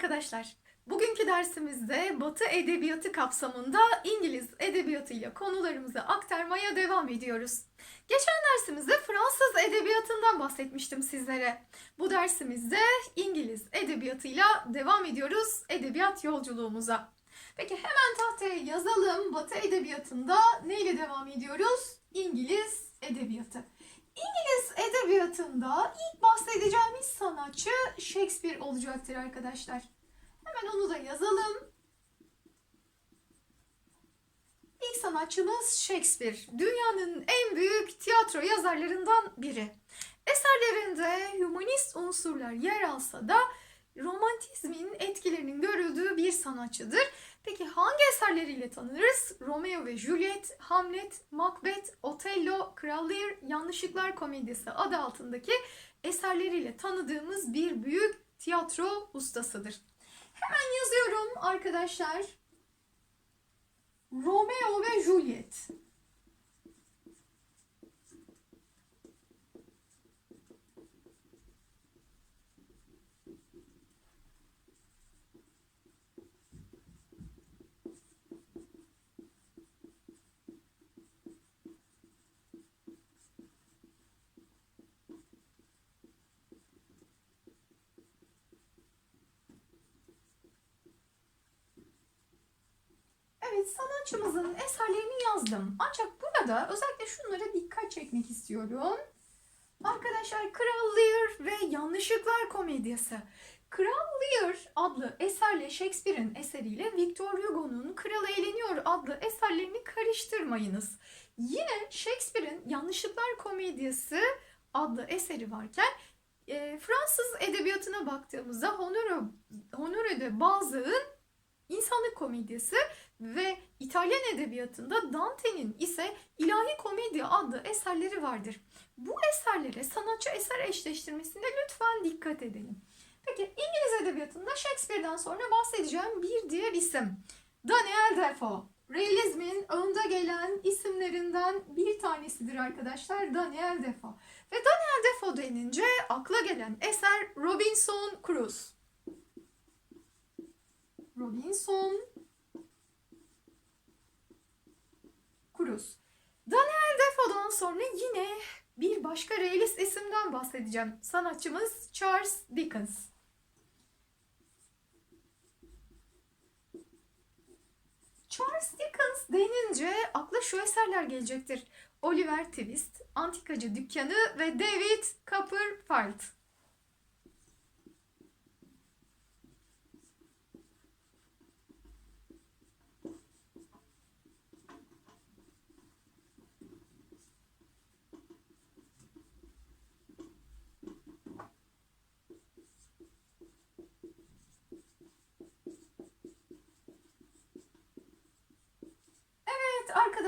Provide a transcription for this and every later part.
arkadaşlar. Bugünkü dersimizde Batı Edebiyatı kapsamında İngiliz Edebiyatı ile konularımızı aktarmaya devam ediyoruz. Geçen dersimizde Fransız Edebiyatı'ndan bahsetmiştim sizlere. Bu dersimizde İngiliz Edebiyatı'yla devam ediyoruz edebiyat yolculuğumuza. Peki hemen tahtaya yazalım. Batı Edebiyatı'nda neyle devam ediyoruz? İngiliz Edebiyatı. İngiliz Edebiyatı'nda ilk bahsedeceğimiz sanatçı Shakespeare olacaktır arkadaşlar. Hemen onu da yazalım. İlk sanatçımız Shakespeare. Dünyanın en büyük tiyatro yazarlarından biri. Eserlerinde hümanist unsurlar yer alsa da romantizmin etkilerinin görüldüğü bir sanatçıdır. Peki hangi eserleriyle tanınırız? Romeo ve Juliet, Hamlet, Macbeth, Otello, Kral Lear, Yanlışlıklar Komedisi adı altındaki eserleriyle tanıdığımız bir büyük tiyatro ustasıdır. Hemen yazıyorum arkadaşlar. Romeo ve Juliet. Evet sanatçımızın eserlerini yazdım. Ancak burada özellikle şunlara dikkat çekmek istiyorum. Arkadaşlar Kral Lear ve Yanlışlıklar Komedyası. Kral Lear adlı eserle Shakespeare'in eseriyle Victor Hugo'nun Kral Eğleniyor adlı eserlerini karıştırmayınız. Yine Shakespeare'in Yanlışlıklar Komedyası adlı eseri varken e, Fransız edebiyatına baktığımızda Honore de Balzac'ın İnsanlık Komedyası ve İtalyan edebiyatında Dante'nin ise İlahi Komedya adlı eserleri vardır. Bu eserlere sanatçı eser eşleştirmesinde lütfen dikkat edelim. Peki İngiliz edebiyatında Shakespeare'den sonra bahsedeceğim bir diğer isim. Daniel Defoe. Realizmin önde gelen isimlerinden bir tanesidir arkadaşlar Daniel Defoe. Ve Daniel Defoe denince akla gelen eser Robinson Crusoe. Robinson Crusoe. Daniel Defoe'dan sonra yine bir başka realist isimden bahsedeceğim. Sanatçımız Charles Dickens. Charles Dickens denince akla şu eserler gelecektir. Oliver Twist, Antikacı Dükkanı ve David Copperfield.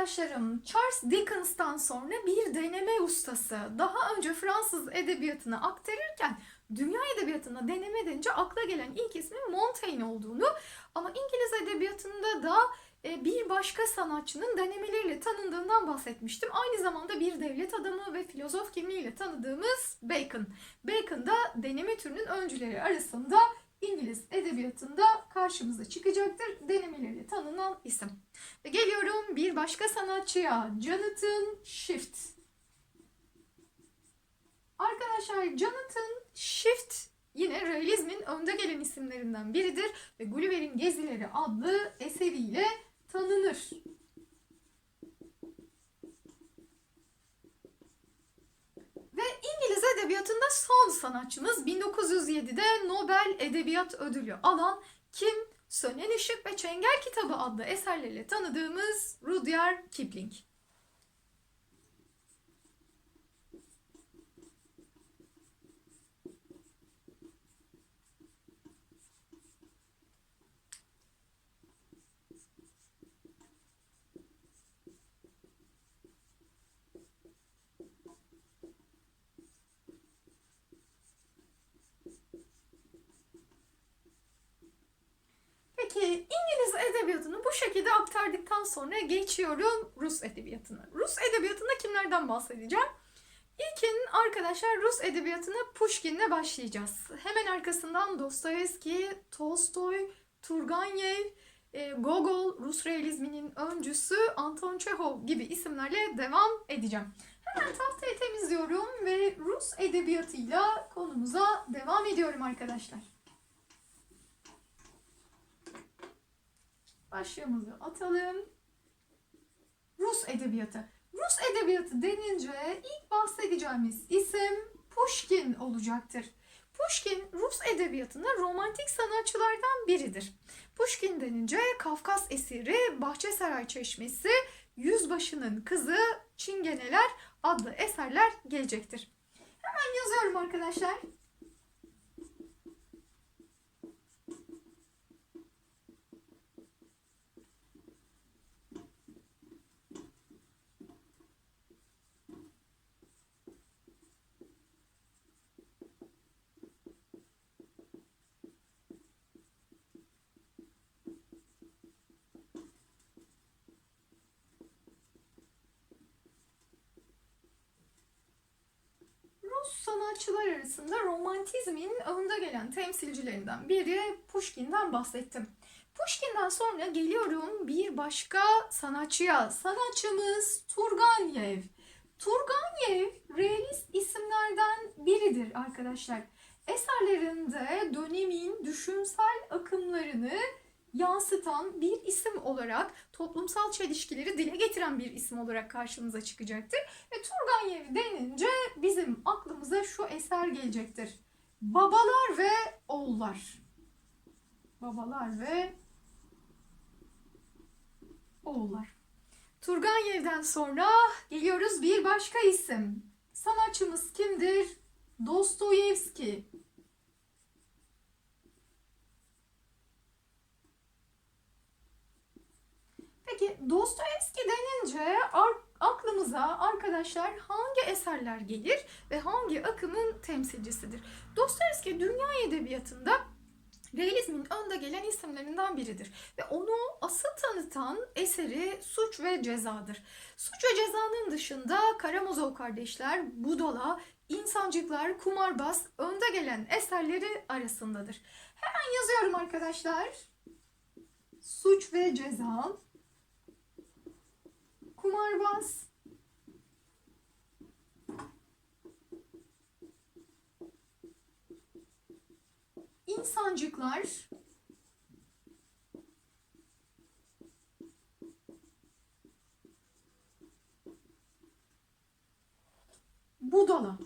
Arkadaşlarım, Charles Dickens'tan sonra bir deneme ustası. Daha önce Fransız edebiyatını aktarırken dünya edebiyatına deneme denince akla gelen ilk ismin Montaigne olduğunu ama İngiliz edebiyatında da e, bir başka sanatçının denemeleriyle tanındığından bahsetmiştim. Aynı zamanda bir devlet adamı ve filozof kimliğiyle tanıdığımız Bacon. Bacon da deneme türünün öncüleri arasında İngiliz edebiyatında karşımıza çıkacaktır. Denemeleriyle tanınan isim. Ve geliyorum bir başka sanatçıya. Jonathan Swift. Arkadaşlar Jonathan Swift yine realizmin önde gelen isimlerinden biridir ve Gulliver'in Gezileri adlı eseriyle tanınır. Ve İngiliz edebiyatında son sanatçımız 1907'de Nobel Edebiyat Ödülü alan kim? Sönen Işık ve Çengel Kitabı adlı eserleriyle tanıdığımız Rudyard Kipling. Peki İngiliz edebiyatını bu şekilde aktardıktan sonra geçiyorum Rus edebiyatına. Rus edebiyatında kimlerden bahsedeceğim? İlkin arkadaşlar Rus edebiyatına Pushkin'le başlayacağız. Hemen arkasından Dostoyevski, Tolstoy, Turgenev, e, Gogol, Rus realizminin öncüsü Anton Çehov gibi isimlerle devam edeceğim. Hemen tahtayı temizliyorum ve Rus edebiyatıyla konumuza devam ediyorum arkadaşlar. Başlığımızı atalım. Rus edebiyatı. Rus edebiyatı denince ilk bahsedeceğimiz isim Pushkin olacaktır. Pushkin Rus edebiyatında romantik sanatçılardan biridir. Pushkin denince Kafkas esiri, Bahçesaray Çeşmesi, Yüzbaşının Kızı, Çingeneler adlı eserler gelecektir. Hemen yazıyorum arkadaşlar. Rus sanatçılar arasında romantizmin önde gelen temsilcilerinden biri Pushkin'den bahsettim. Pushkin'den sonra geliyorum bir başka sanatçıya. Sanatçımız Turgenev. Turgenev realist isimlerden biridir arkadaşlar. Eserlerinde dönemin düşünsel akımlarını yansıtan bir isim olarak toplumsal çelişkileri dile getiren bir isim olarak karşımıza çıkacaktır. Ve Turgenev denince bizim aklımıza şu eser gelecektir. Babalar ve oğullar. Babalar ve oğullar. Turgenev'den sonra geliyoruz bir başka isim. Sanatçımız kimdir? Dostoyevski. Peki Dostoyevski denince aklımıza arkadaşlar hangi eserler gelir ve hangi akımın temsilcisidir? Dostoyevski dünya edebiyatında realizmin önde gelen isimlerinden biridir. Ve onu asıl tanıtan eseri Suç ve Cezadır. Suç ve Ceza'nın dışında Karamazov kardeşler, Budala, İnsancıklar, Kumarbaz önde gelen eserleri arasındadır. Hemen yazıyorum arkadaşlar. Suç ve Ceza, Kumarbaz, İnsancıklar, Budala.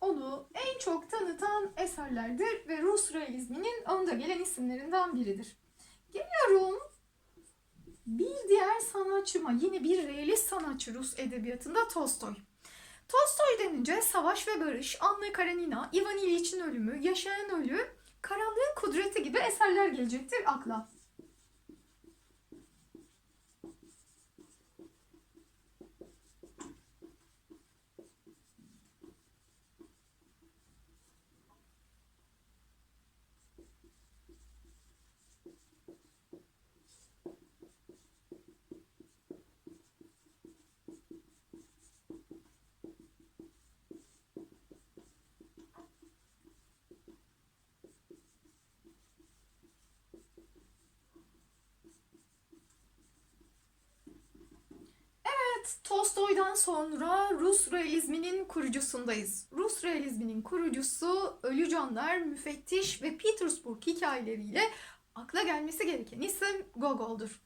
Onu en çok tanıtan eserlerdir ve Rus realizminin önde gelen isimlerinden biridir. Geliyorum bir diğer sanatçıma, yine bir realist sanatçı Rus edebiyatında Tolstoy. Tolstoy denince Savaş ve Barış, Anna Karenina, Ivan İliç'in ölümü, Yaşayan Ölü, Karanlığın Kudreti gibi eserler gelecektir akla. Tolstoy'dan sonra Rus realizminin kurucusundayız. Rus realizminin kurucusu Ölü Canlar, Müfettiş ve Petersburg hikayeleriyle akla gelmesi gereken isim Gogol'dur.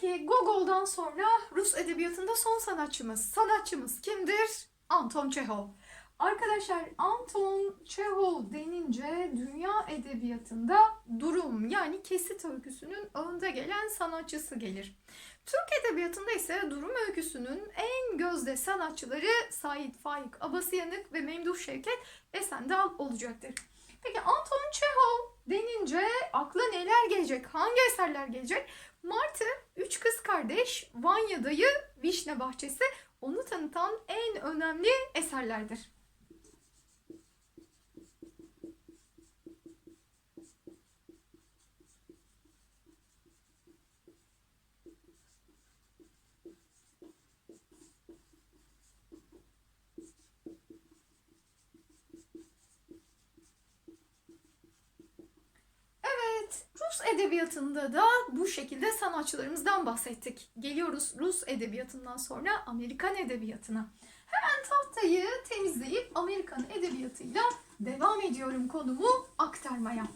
Peki Gogol'dan sonra Rus edebiyatında son sanatçımız. Sanatçımız kimdir? Anton Çehov. Arkadaşlar Anton Çehov denince dünya edebiyatında durum yani kesit öyküsünün önde gelen sanatçısı gelir. Türk edebiyatında ise durum öyküsünün en gözde sanatçıları Sait Faik Abasıyanık ve Memduh Şevket Esendal olacaktır. Peki Anton Çehov denince akla neler gelecek? Hangi eserler gelecek? Martı, Üç Kız Kardeş, Vanya Dayı, Vişne Bahçesi onu tanıtan en önemli eserlerdir. Evet, Rus edebiyatında da bu şekilde sanatçılarımızdan bahsettik. Geliyoruz Rus edebiyatından sonra Amerikan edebiyatına. Hemen tahtayı temizleyip Amerikan edebiyatıyla devam ediyorum konumu aktarmaya.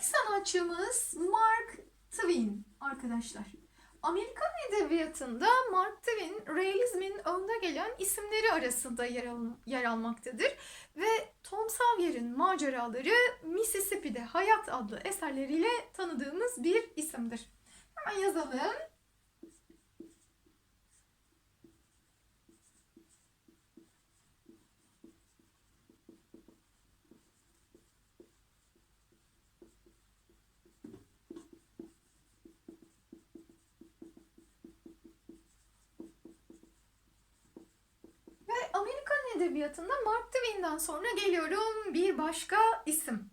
İlk sanatçımız Mark Twain arkadaşlar. Amerikan edebiyatında Mark Twain realizmin önde gelen isimleri arasında yer, al- yer almaktadır ve Tom Sawyer'in maceraları Mississippi'de Hayat adlı eserleriyle tanıdığımız bir isimdir. Hemen yazalım. Ve Amerikan edebiyatında Mark Twain'den sonra geliyorum bir başka isim.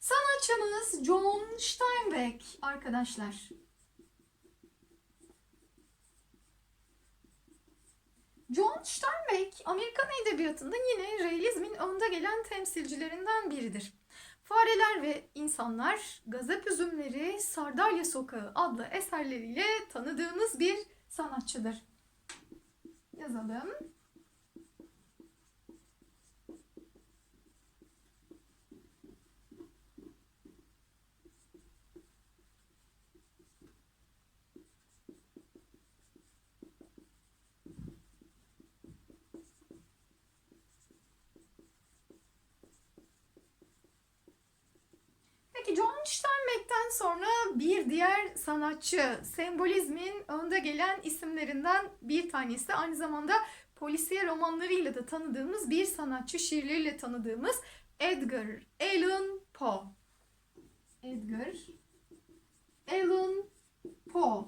Sanatçımız John Steinbeck arkadaşlar. John Steinbeck Amerikan edebiyatında yine realizmin önde gelen temsilcilerinden biridir. Fareler ve İnsanlar, Gazap Üzümleri, Sardalya Sokağı adlı eserleriyle tanıdığımız bir sanatçıdır. Yazalım. Peki John Steinbeck'ten sonra bir diğer sanatçı, sembolizmin önde gelen isimlerinden bir tanesi. Aynı zamanda polisiye romanlarıyla da tanıdığımız bir sanatçı, şiirleriyle tanıdığımız Edgar Allan Poe. Edgar Allan Poe.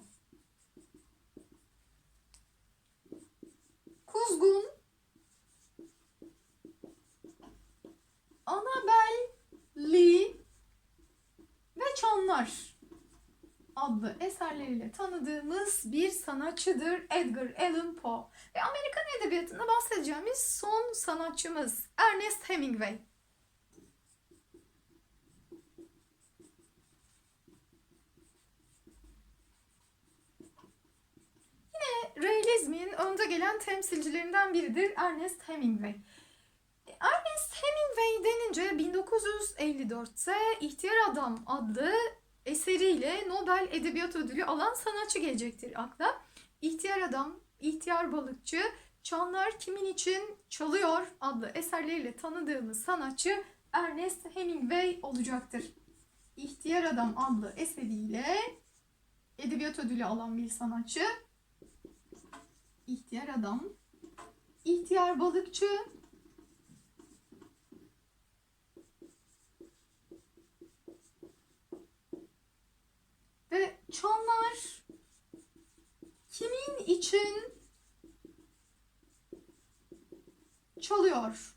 Kuzgun Annabel Lee ve Çanlar adlı eserleriyle tanıdığımız bir sanatçıdır Edgar Allan Poe. Ve Amerikan edebiyatında bahsedeceğimiz son sanatçımız Ernest Hemingway. Yine realizmin önde gelen temsilcilerinden biridir Ernest Hemingway. Ernest Hemingway denince 1954'te İhtiyar Adam adlı eseriyle Nobel Edebiyat Ödülü alan sanatçı gelecektir akla. İhtiyar Adam, İhtiyar Balıkçı, Çanlar Kimin İçin Çalıyor adlı eserleriyle tanıdığımız sanatçı Ernest Hemingway olacaktır. İhtiyar Adam adlı eseriyle edebiyat ödülü alan bir sanatçı. İhtiyar Adam, İhtiyar Balıkçı, Ve çanlar kimin için çalıyor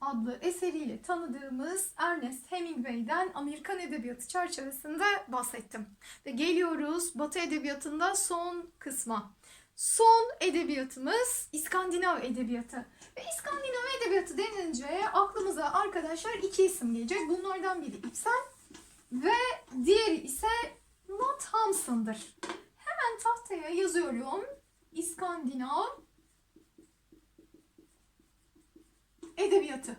adlı eseriyle tanıdığımız Ernest Hemingway'den Amerikan edebiyatı çerçevesinde bahsettim. Ve geliyoruz Batı edebiyatında son kısma. Son edebiyatımız İskandinav edebiyatı. Ve İskandinav edebiyatı denince aklımıza arkadaşlar iki isim gelecek. Bunlardan biri Ibsen ve diğeri ise Not Hamsun'dır. Hemen tahtaya yazıyorum. İskandinav edebiyatı.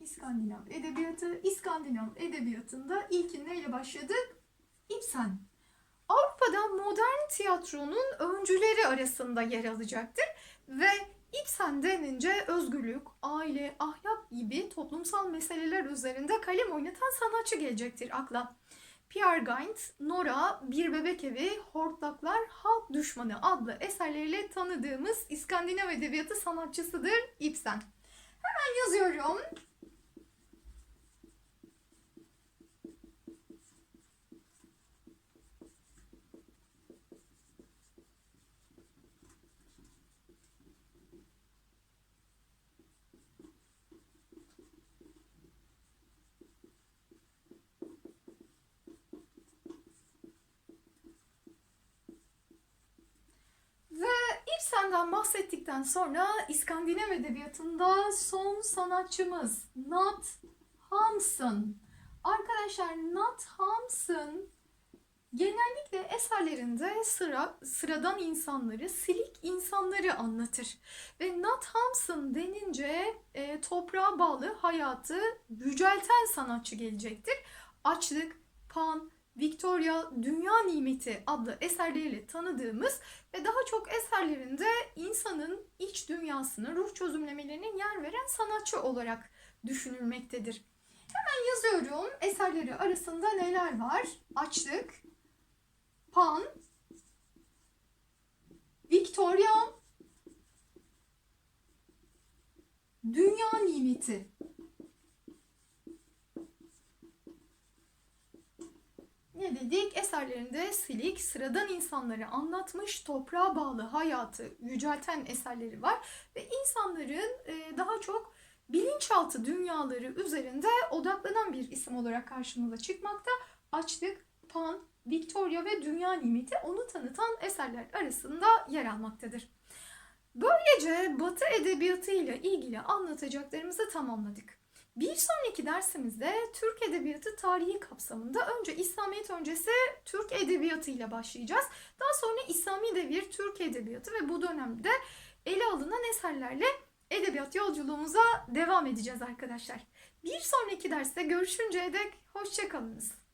İskandinav edebiyatı. İskandinav edebiyatında ilkin neyle başladık? Ibsen. Avrupa'da modern tiyatronun öncüleri arasında yer alacaktır ve İbsen denince özgürlük, aile, ahlak gibi toplumsal meseleler üzerinde kalem oynatan sanatçı gelecektir akla. Pierre Gint, Nora, Bir Bebek Evi, Hortlaklar, Halk Düşmanı adlı eserleriyle tanıdığımız İskandinav edebiyatı sanatçısıdır Ibsen. Hemen yazıyorum. Ibsen'den bahsettikten sonra İskandinav edebiyatında son sanatçımız Nat Hamsun. Arkadaşlar Nat Hamsun genellikle eserlerinde sıra, sıradan insanları, silik insanları anlatır. Ve Nat Hamsun denince e, toprağa bağlı hayatı yücelten sanatçı gelecektir. Açlık, Pan, Victoria, Dünya Nimeti adlı eserleriyle tanıdığımız ve daha çok eserlerinde insanın iç dünyasını, ruh çözümlemelerine yer veren sanatçı olarak düşünülmektedir. Hemen yazıyorum eserleri arasında neler var? Açlık, Pan, Victoria, Dünya Nimeti. Ne dedik? Eserlerinde silik, sıradan insanları anlatmış, toprağa bağlı hayatı yücelten eserleri var. Ve insanların e, daha çok bilinçaltı dünyaları üzerinde odaklanan bir isim olarak karşımıza çıkmakta. Açlık, Pan, Victoria ve Dünya Nimeti onu tanıtan eserler arasında yer almaktadır. Böylece Batı edebiyatı ile ilgili anlatacaklarımızı tamamladık. Bir sonraki dersimizde Türk Edebiyatı tarihi kapsamında önce İslamiyet öncesi Türk Edebiyatı ile başlayacağız. Daha sonra İslami devir Türk Edebiyatı ve bu dönemde ele alınan eserlerle edebiyat yolculuğumuza devam edeceğiz arkadaşlar. Bir sonraki derste görüşünceye dek hoşçakalınız.